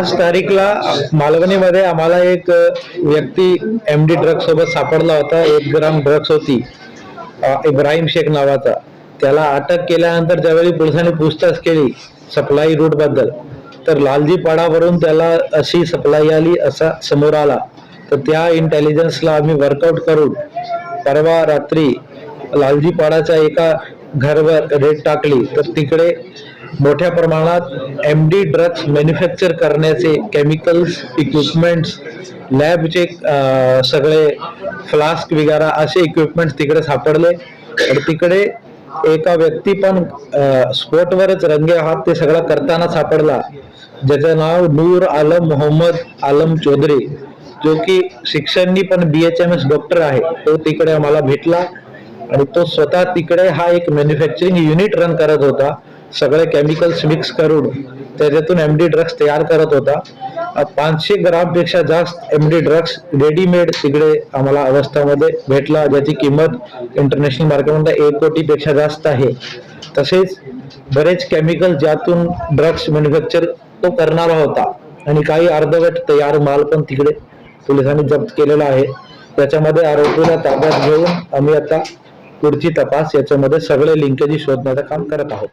पाच तारीखला मालवणीमध्ये आम्हाला एक व्यक्ती एम डी ड्रग सोबत सापडला होता. एक ग्राम ड्रग्स होती. इब्राहिम शेख नावाचा. त्याला अटक केल्यानंतर ज्यावेळी पोलिसांनी पूछताछ केली सप्लाय रूटबद्दल तर लालजी पाडावरून त्याला अशी सप्लाय आली असा समोर आला. तर त्या इंटेलिजन्सला आम्ही वर्कआउट करून परवा रात्री लालजी पाडाच्या एका घरवर रेट टाकली तर तिकडे मोठ्या प्रमाणात एम डी ड्रग्स मॅन्युफॅक्चर करण्याचे केमिकल्स इक्विपमेंट्स लॅबचे सगळे फ्लास्क वगैरे असे इक्विपमेंट्स तिकडे सापडले. आणि तिकडे एका व्यक्ती पण स्पोटवरच रंगे हात ते सगळं करताना सापडला. ज्याचं नाव नूर आलम मोहम्मद आलम चौधरी जो की शिक्षणनी पण B H M S doctor आहे. तो तिकडे आम्हाला भेटला. आणि तो स्वतः तिकडे हा एक मॅन्युफॅक्चरिंग युनिट रन करत होता. सगळे केमिकल्स मिक्स करून त्याच्यातून एम डी ड्रग्स तयार करत होता. पाचशे ग्रामपेक्षा जास्त एम डी ड्रग्स रेडीमेड तिकडे आम्हाला अवस्थामध्ये भेटला ज्याची किंमत इंटरनॅशनल मार्केटमध्ये एक कोटीपेक्षा जास्त आहे. तसेच बरेच केमिकल ज्यातून ड्रग्स मॅन्युफॅक्चर तो करणारा होता. आणि काही अर्धवट तयार माल पण तिकडे पोलिसांनी जप्त केलेला आहे. त्याच्यामध्ये आरोपीला ताब्यात घेऊन आम्ही आता पुढची तपास याच्यामध्ये सगळे लिंकेजी शोधण्याचं काम करत आहोत.